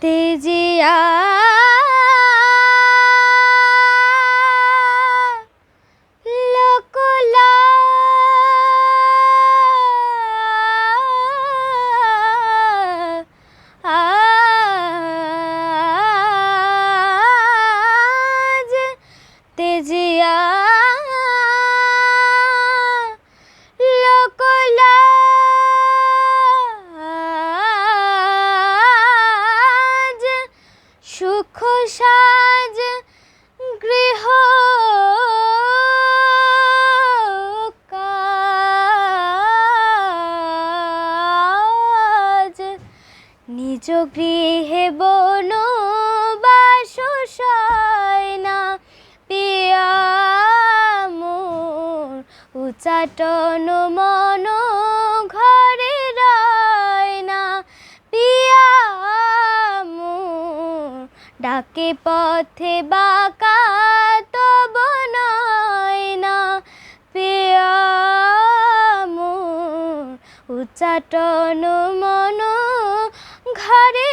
তেজিয়া সুখ সাজ গৃহ কাজ। নিজ গৃহে বন বাস না পিয়া মোর উচাটন মন ডাকে পথে বাঁকা তব নয় না। পিয়া উচাটন মন ঘরে